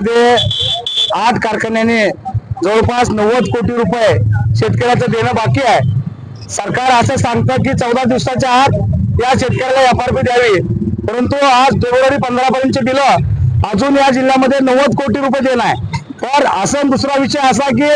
मध्ये आठ कारखान्याने जवळपास नव्वद कोटी रुपये शेतकऱ्याचं देणं बाकी आहे. सरकार असं सांगतं की चौदा दिवसाच्या आत या शेतकऱ्याला एफ आर पी द्यावी. परंतु आज फेब्रुवारी पंधरा पर्यंत बिलं अजून या जिल्ह्यामध्ये नव्वद कोटी रुपये देणं आहे. तर असं दुसरा विषय असा की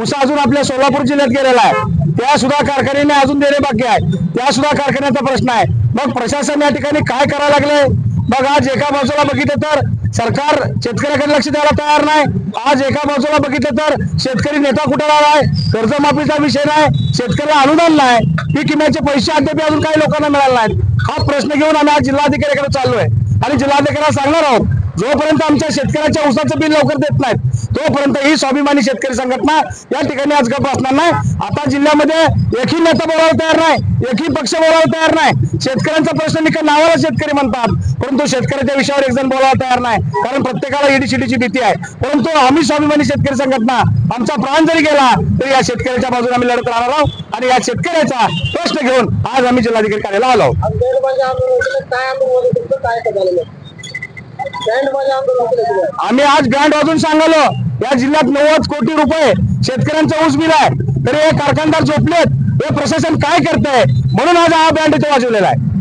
उसा अजून आपल्या सोलापूर जिल्ह्यात गेलेला आहे. त्या सुद्धा कारखान्याने अजून देणे बाकी आहे. त्या सुद्धा कारखान्याचा प्रश्न आहे. मग प्रशासन या ठिकाणी काय करायला लागलंय? मग आज एका बाजूला बघितलं तर सरकार शेतकऱ्याकडे लक्ष द्यायला तयार नाही. आज एका बाजूला बघितलं तर शेतकरी नेता कुठे आहे? कर्जमाफीचा विषय नाही शेतकऱ्याला अनुदान नाही. पीक विम्याचे पैसे अद्याप अजून काही लोकांना मिळाले नाहीत. हा प्रश्न घेऊन आम्ही आज जिल्हाधिकाऱ्याकडे चाललोय. आणि जिल्हाधिकाऱ्याला सांगणार आहोत जोपर्यंत आमच्या शेतकऱ्याच्या ऊसाचं बिल लवकर देत नाहीत तोपर्यंत ही स्वाभिमानी शेतकरी संघटना या ठिकाणी आज गप असणार नाही. आता जिल्ह्यामध्ये एकही नेता बोलायला तयार नाही एकही पक्ष बोलायला तयार नाही. शेतकऱ्यांचा प्रश्न निकाल नावाला शेतकरी म्हणतात परंतु शेतकऱ्याच्या विषयावर एक जण बोलायला तयार नाही कारण प्रत्येकाला ईडीसीडीची भीती आहे. परंतु आम्ही स्वाभिमानी शेतकरी संघटना आमचा प्राण जरी गेला तरी या शेतकऱ्याच्या बाजूने आम्ही लढत राहणार आहोत आणि या शेतकऱ्याचा प्रश्न घेऊन आज आम्ही जिल्हाधिकारी कार्यालयाला आलो आम्ही आज बँड वाजून सांगालो या जिल्ह्यात नव्वद कोटी रुपये शेतकऱ्यांचा ऊस बिल आहे. तरी हे कारखानदार झोपलेत. हे प्रशासन काय करतंय? म्हणून आज हा बँड इथे वाजवलेला आहे.